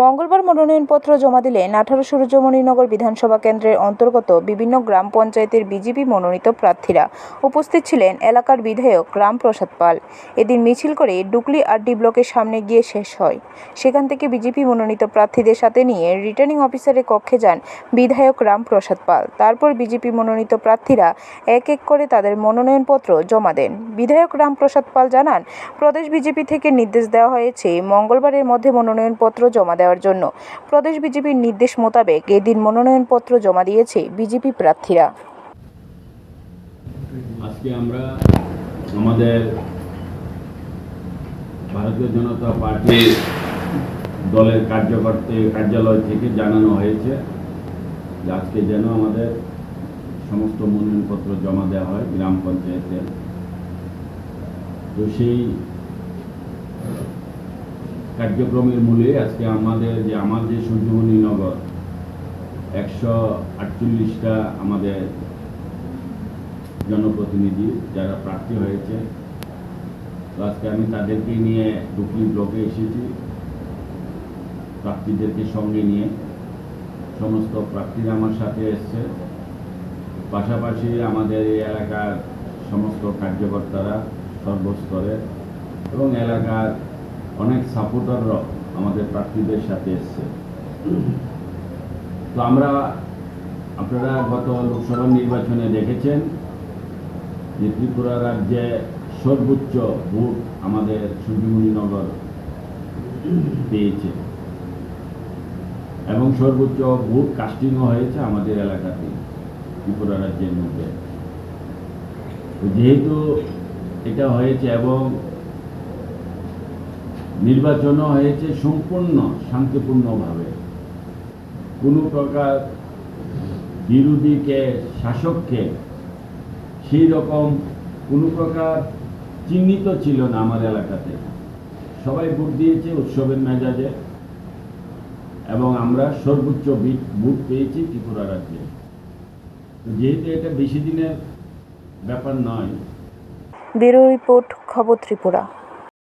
মঙ্গলবার মনোনয়নপত্র জমা দিলেন আঠারো সূর্যমণিনগর বিধানসভা কেন্দ্রের অন্তর্গত বিভিন্ন গ্রাম পঞ্চায়েতের বিজেপি মনোনীত প্রার্থীরা উপস্থিত ছিলেন এলাকার বিধায়ক রামপ্রসাদ পাল। এদিন মিছিল করে ডুকলি আরডি ব্লকের সামনে গিয়ে শেষ হয়। সেখান থেকে বিজেপি মনোনীত প্রার্থীদের সাথে নিয়ে রিটার্নিং অফিসারের কক্ষে যান বিধায়ক রামপ্রসাদ পাল। তারপর বিজেপি মনোনীত প্রার্থীরা এক এক করে তাদের মনোনয়নপত্র জমা দেন। বিধায়ক রামপ্রসাদ পাল জানান, প্রদেশ বিজেপি থেকে নির্দেশ দেওয়া হয়েছে মঙ্গলবারের মধ্যে মনোনয়নপত্র জমা দেওয়ার জন্য। প্রদেশ বিজেপির নির্দেশ মোতাবেক এদিন মনোনয়নপত্র জমা দিয়েছে বিজেপি প্রার্থীরা। আজকে আমরা আমাদের ভারতীয় জনতা পার্টির দলের কার্যকর্তা কার্যালয় থেকে জানানো হয়েছে যে আজকে যেন আমাদের সমস্ত মনোনয়নপত্র জমা দেওয়া হয় গ্রাম পঞ্চায়েতে তো সেই কার্যক্রমের মূলে আজকে আমাদের যে, আমার যে সূর্যমণি নগর, একশো আটচল্লিশটা আমাদের জনপ্রতিনিধি যারা প্রার্থী হয়েছে। তো আজকে আমি তাদেরকে নিয়ে ডুকলি ব্লকে এসেছি, প্রার্থীদেরকে সঙ্গে নিয়ে। সমস্ত প্রার্থীরা আমার সাথে এসছে। পাশাপাশি আমাদের এই এলাকার সমস্ত কার্যকর্তারা সর্বস্তরে এবং এলাকার অনেক সাপোর্টাররাও আমাদের প্রার্থীদের সাথে এসছে। তো আমরা, আপনারা গত লোকসভা নির্বাচনে দেখেছেন যে ত্রিপুরা রাজ্যে সর্বোচ্চ ভোট আমাদের সূর্যমণিনগর পেয়েছে এবং সর্বোচ্চ ভোট কাস্টিংও হয়েছে আমাদের এলাকাতে, ত্রিপুরা রাজ্যের মধ্যে। যেহেতু এটা হয়েছে এবং নির্বাচনও হয়েছে সম্পূর্ণ, শান্তিপূর্ণভাবে। কোনো প্রকার বিরোধীকে, শাসককে সেই রকম কোনো প্রকার চিহ্নিত ছিল না আমার এলাকাতে। সবাই ভোট দিয়েছে উৎসবের মেজাজে এবং আমরা সর্বোচ্চ ভোট পেয়েছি ত্রিপুরা রাজ্যে। যেহেতু এটা বেশি দিনের ব্যাপার নয়। ব্যুরো রিপোর্ট, খবর ত্রিপুরা।